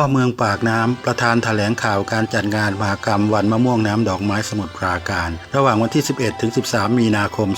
พ่อเมืองปากน้ำประธานแถลงข่าวการจัดงานมหกรรมวันมะม่วงน้ำดอกไม้สมุทรปราการ ระหว่างวันที่ 11 ถึง 13 มีนาคม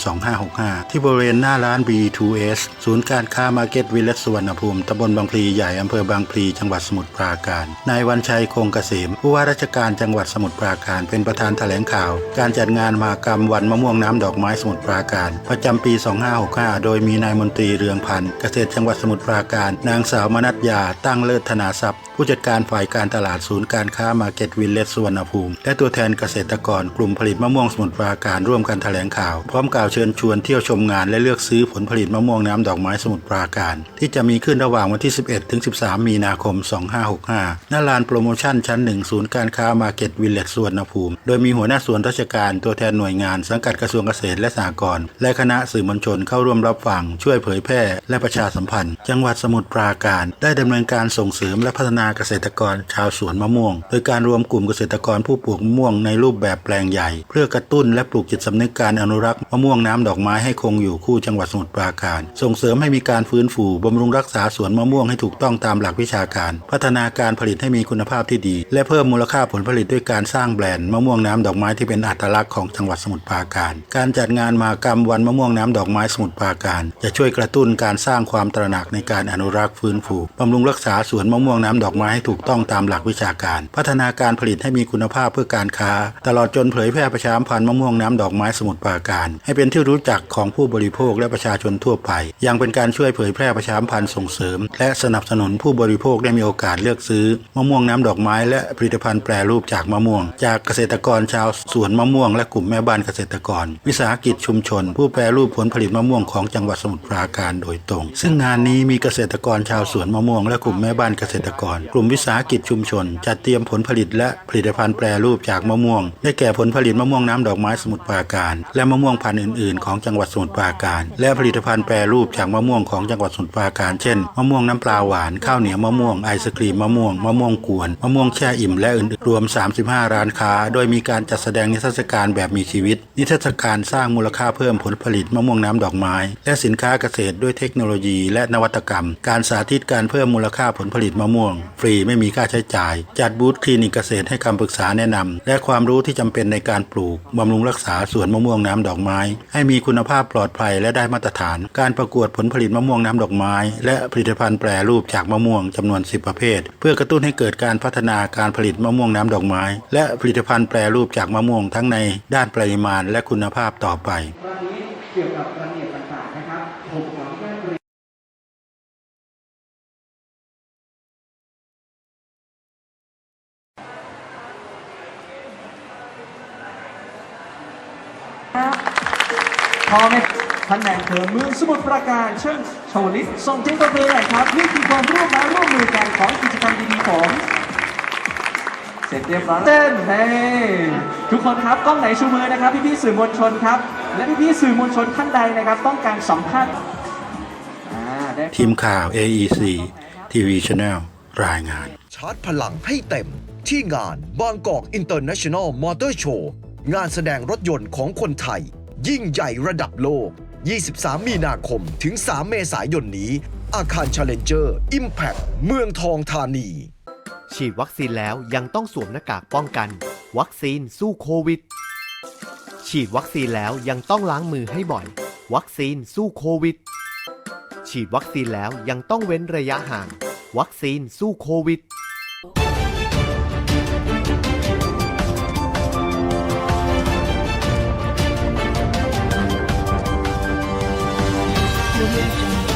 2565 ที่บริเวณหน้าร้าน B2S ศูนย์การค้ามาร์เก็ตวิลเลจสุวรรณภูมิตำบลบางพลีใหญ่อำเภอบางพลีจังหวัดสมุทรปราการนายวันชัยคงเกษมผู้ว่าราชการจังหวัดสมุทรปราการเป็นประธานแถลงข่าว การจัดงานมหกรรมวันมะม่วงน้ำดอกไม้สมุทรปราการ ประจำปี 2565 โดยมีนายมนตรีเรืองพันธ์เกษตรจังหวัดสมุทรปราการ นางสาวมนัทยาตั้งเลิศธนาทรัพย์ ผู้จัดการฝ่ายการตลาดศูนย์การค้ามาเก็ตวิลเลจสุวรรณภูมิ และตัวแทนเกษตรกรกลุ่มผลิตมะม่วงสมุทรปราการร่วมกันแถลงข่าว พร้อมกล่าวเชิญชวนเที่ยวชมงานและเลือกซื้อผลผลิตมะม่วงน้ำดอกไม้สมุทรปราการ ที่จะมีขึ้นระหว่างวันที่ 11 ถึง 13 มีนาคม 2565ณลานโปรโมชั่นชั้น 1 ศูนย์การค้ามาเก็ตวิลเลจสุวรรณภูมิ โดยมีหัวหน้าส่วนราชการตัวแทนหน่วยงานสังกัดกระทรวงเกษตรและสหกรณ์และคณะสื่อมวลชนเข้าร่วมรับฟังช่วยเผยแพร่และประชาสัมพันธ์ จังหวัดสมุทรปราการ ได้ดำเนินการส่งเสริมและพัฒนาเกษตรกรชาวสวนมะม่วง โดยการรวมกลุ่มเกษตรกรผู้ปลูกมะม่วงในรูปแบบแปลงใหญ่ เพื่อกระตุ้นและปลูกจิตสำนึกการอนุรักษ์มะม่วงน้ำดอกไม้ให้คงอยู่คู่จังหวัดสมุทรปราการ ส่งเสริมให้มีการฟื้นฟูบำรุงรักษาสวนมะม่วงให้ถูกต้องตามหลักวิชาการ พัฒนาการผลิตให้มีคุณภาพที่ดี และเพิ่มมูลค่าผลผลิตด้วยการสร้างแบรนด์มะม่วงน้ำดอกไม้ที่เป็นอัตลักษณ์ของจังหวัดสมุทรปราการ การจัดงานมากรรมวันมะม่วงน้ำดอกไม้สมุทรปราการ จะช่วยกระตุ้นการสร้างความตระหนักในการอนุรักษ์ฟื้นฟูบำรุงรักษาสวนมะม่วงน้ำดอกม้ให้ถูกต้องตามหลักวิชาการ พัฒนาการผลิตให้มีคุณภาพเพื่อการค้า ตลอดจนเผยแพร่ประชามพันธ์มะม่วงน้ำดอกไม้สมุทรปราการ ให้เป็นที่รู้จักของผู้บริโภคและประชาชนทั่วไป ยังเป็นการช่วยเผยแพร่ประชามพันธ์ส่งเสริม และสนับสนุนผู้บริโภคได้มีโอกาสเลือกซื้อมะม่วงน้ำดอกไม้และผลิตภัณฑ์แปรรูปจากมะม่วง จากเกษตรกรชาวสวนมะม่วงและกลุ่มแม่บ้านเกษตรกร วิสาหกิจชุมชน ผู้แปรรูปผลผลิตมะม่วงของจังหวัดสมุทรปราการโดยตรง ซึ่งงานนี้มีเกษตรกรชาวสวนมะม่วงและกลุ่มแม่บ้านเกษตรกรกลุ่มวิสาหกิจชุมชน จัดเตรียมผลผลิตและผลิตภัณฑ์แปรรูปจากมะม่วง ได้แก่ผลผลิตมะม่วงน้ำดอกไม้สมุทรปราการ และมะม่วงพันธุ์อื่นๆ ของจังหวัดสมุทรปราการ และผลิตภัณฑ์แปรรูปจากมะม่วงของจังหวัดสมุทรปราการเช่นมะม่วงน้ำปลาหวานข้าวเหนียวมะม่วงไอศครีมมะม่วงมะม่วงกวนมะม่วงแช่อิ่มและอื่นๆรวม 35 ร้านค้า โดยมีการจัดแสดงนิทรรศการแบบมีชีวิต นิทรรศการสร้างมูลค่าเพิ่มผลผลิตมะม่วงน้ำดอกไม้ และสินค้าเกษตรด้วยเทคโนโลยี และนวัตกรรม การสาธิตการเพิ่มมูลค่าผลผลิตมะม่วงฟรีไม่มีค่าใช้จ่าย จัดบูธคลินิกเกษตรให้คำปรึกษาแนะนำและความรู้ที่จำเป็นในการปลูกบำรุงรักษาสวนมะม่วงน้ำดอกไม้ ให้มีคุณภาพปลอดภัยและได้มาตรฐาน การประกวดผลผลิตมะม่วงน้ำดอกไม้ และผลิตภัณฑ์แปรรูปจากมะม่วงจำนวน 10 ประเภท เพื่อกระตุ้นให้เกิดการพัฒนาการผลิตมะม่วงน้ำดอกไม้ และผลิตภัณฑ์แปรรูปจากมะม่วงทั้งในด้านปริมาณและคุณภาพต่อไปรนี้เกี่ยวกับ พอไหมท่านแหน่งเกิดเมืองสมุทรปราการเชิญชาวลิศส่งเสียงตบมือหน่อยครับ นี่คือความร่วมไม้ร่วมมือกันของกิจกรรมดีๆของเสร็จเรียบร้อยเต้นเฮ้ทุกคนครับกล้องไหนชูมือนะครับ พี่ๆสื่อมวลชนครับ และพี่ๆสื่อมวลชนท่านใดนะครับ ต้องการสัมภาษณ์อ่าได้ทีมข่าว AEC TV Channel รายงาน ชาร์จพลังให้เต็มที่งานบางกอกอินเตอร์เนชั่นแนลมอเตอร์โชว์ งานแสดงรถยนต์ของคนไทย ยิ่งใหญ่ระดับโลก 23 มีนาคมถึง 3 เมษายนนี้ อาคาร Challenger Impact เมืองทองธานี ฉีดวัคซีนแล้วยังต้องสวมหน้ากากป้องกัน วัคซีนสู้โควิด ฉีดวัคซีนแล้วยังต้องล้างมือให้บ่อย วัคซีนสู้โควิด ฉีดวัคซีนแล้วยังต้องเว้นระยะห่าง วัคซีนสู้โควิด audio